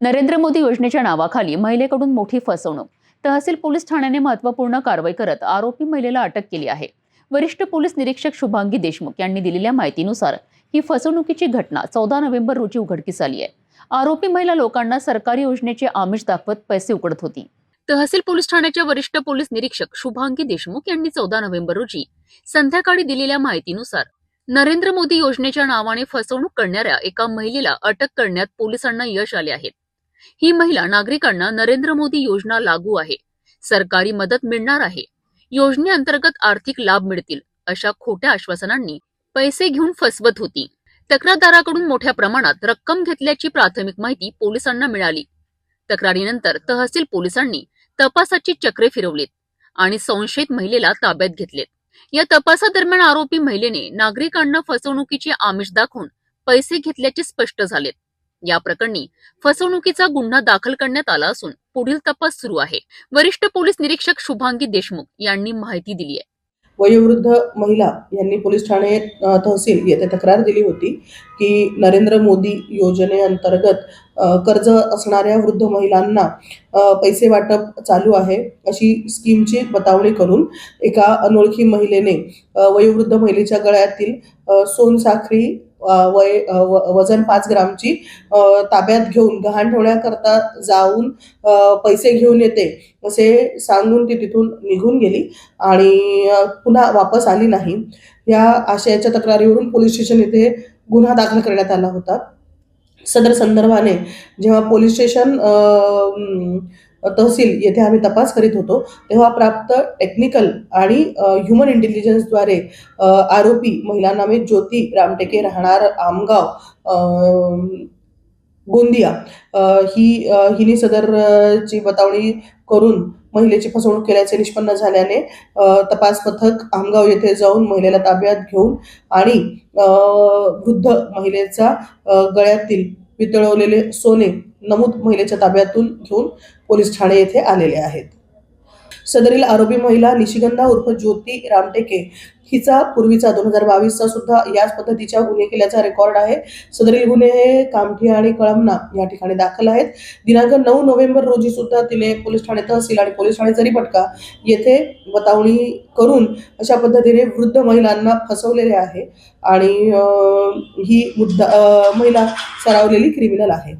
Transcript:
नरेंद्र मोदी योजनेच्या नावाखाली महिलेकडून मोठी फसवणूक. तहसील पोलीस ठाण्याने महत्त्वपूर्ण कारवाई करत आरोपी महिलेला अटक केली आहे. वरिष्ठ पोलीस निरीक्षक शुभांगी देशमुख यांनी दिलेल्या माहितीनुसार ही फसवणुकीची घटना चौदा नोव्हेंबर रोजी उघडकीस आली आहे. आरोपी महिला लोकांना सरकारी योजनेचे आमिष दाखवत पैसे उकडत होती. तहसील पोलीस ठाण्याच्या वरिष्ठ पोलीस निरीक्षक शुभांगी देशमुख यांनी चौदा नोव्हेंबर रोजी संध्याकाळी दिलेल्या माहितीनुसार नरेंद्र मोदी योजनेच्या नावाने फसवणूक करणाऱ्या एका महिलेला अटक करण्यात पोलिसांना यश आले आहे. ही महिला नागरिकांना नरेंद्र मोदी योजना लागू आहे. सरकारी मदत मिळणार आहे. योजनेअंतर्गत आर्थिक लाभ मिळतील अशा खोट्या आश्वासनांनी पैसे घेऊन फसवत होती. तक्रारदाराकडून मोठ्या प्रमाणात रक्कम घेतल्याची प्राथमिक माहिती पोलिसांना मिळाली. तक्रारीनंतर तहसील पोलिसांनी तपासाची चक्रे फिरवलीत आणि संशयित महिलेला ताब्यात घेतलेत. या तपासादरम्यान आरोपी महिलेने नागरिकांना फसवणुकीचे आमिष दाखवून पैसे घेतल्याचे स्पष्ट झालेत. या प्रकरणी फसवणुकीचा गुन्हा दाखल करण्यात आला असून पुढील तपास सुरू आहे. वरिष्ठ पोलीस निरीक्षक शुभांगी देशमुख यांनी माहिती दिली आहे. वयोवृद्ध महिला यांनी पोलीस ठाणे तहसील येथे तक्रार दिली होती की नरेंद्र मोदी योजनेअंतर्गत कर्ज असणाऱ्या वृद्ध महिलांना पैसे वाटप चालू आहे अशी स्कीमची बतावणी करून एका अनोळखी महिलेने वयोवृद्ध महिलेच्या गळ्यातील सोनसाखरी सोनसाखळी वय व- वजन पाच ग्रामची ताब्यात घेऊन गहाण ठेवण्याकरता जाऊन पैसे घेऊन येते असे सांगून ती तिथून निघून गेली आणि पुन्हा वापस आली नाही. या आशयाच्या तक्रारीवरून पोलीस स्टेशन येथे गुन्हा दाखल करण्यात आला होता. सदर संदर्भाने जेव्हा पोलीस स्टेशन तहसील येथे आम्ही तपास करीत होतो तेव्हा प्राप्त टेक्निकल आणि ह्युमन इंटेलिजन्सद्वारे आरोपी महिला नामे ज्योती रामटेके राहणार आमगाव गोंदिया ही हिने सदर ची बतावणी करून महिलेची फसवणूक केल्याचे निष्पन्न झाल्याने तपास पथक आमगाव येथे जाऊन महिलेला ताब्यात घेऊन आणि वृद्ध महिलेचा गळ्यातील वितळवलेले सोने नमूद महिलेच्या ताब्यातून घेऊन पोलीस ठाणे येथे आलेले आहेत. सदरील आरोपी महिला निशिगंधा उर्फ ज्योती रामटेके हिचा पूर्वीचा दोन हजार बावीसचा सुद्धा याच पद्धतीच्या गुन्हे केल्याचा रेकॉर्ड आहे. सदरील गुन्हे हे कामठी आणि कळमना या ठिकाणी दाखल आहेत. दिनांक नऊ नोव्हेंबर रोजी सुद्धा तिने पोलीस ठाणे तहसील आणि पोलीस ठाणे जरीपटका येथे बतावणी करून अशा पद्धतीने वृद्ध महिलांना फसवलेले आहे. आणि ही मुद्दा महिला सरावलेली क्रिमिनल आहे.